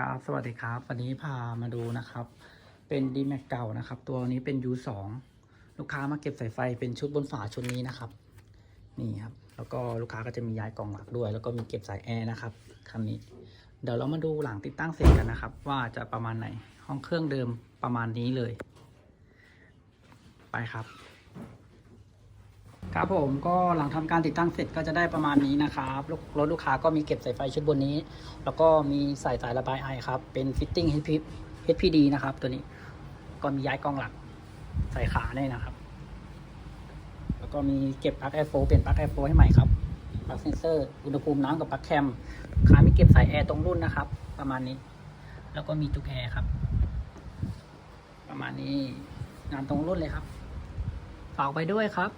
ครับสวัสดีครับ วันนี้พามาดูนะครับ เป็น d m a x เก่านะครับ ตัวนี้เป็น U2 ลูกค้ามาเก็บสายไฟเป็นชุดบนฝาชุดนี้นะครับ นี่ครับ แล้วก็ลูกค้าก็จะมีย้ายกล่องหลักด้วย แล้วก็มีเก็บสายแอร์นะครับคันนี้ เดี๋ยวเรามาดูหลังติดตั้งเสร็จกันนะครับ ว่าจะประมาณไหน ห้องเครื่องเดิมประมาณนี้เลย ไปครับ ครับผมก็หลังทำการติดตั้งเสร็จก็จะได้ประมาณนี้นะครับรถลูกค้าก็มีเก็บสายไฟชุดบนนี้ แล้วก็มีใส่สายระบายไอครับ เป็นฟิตติ้ง HP HPD นะครับ ตัวนี้ก็มีย้ายกล้องหลักใส่ขาเนี่ยนะครับ แล้วก็มีเก็บปลั๊กแอร์โฟเปลี่ยนปลั๊กแอร์โฟให้ใหม่ครับปลั๊กเซนเซอร์อุณหภูมิน้ำกับปลั๊กแคมขามีเก็บสายแอร์ตรงรุ่นนะครับ ประมาณนี้ แล้วก็มีจุกแอร์ครับ ประมาณนี้งานตรงรุ่นเลยครับฝากไปด้วยครับ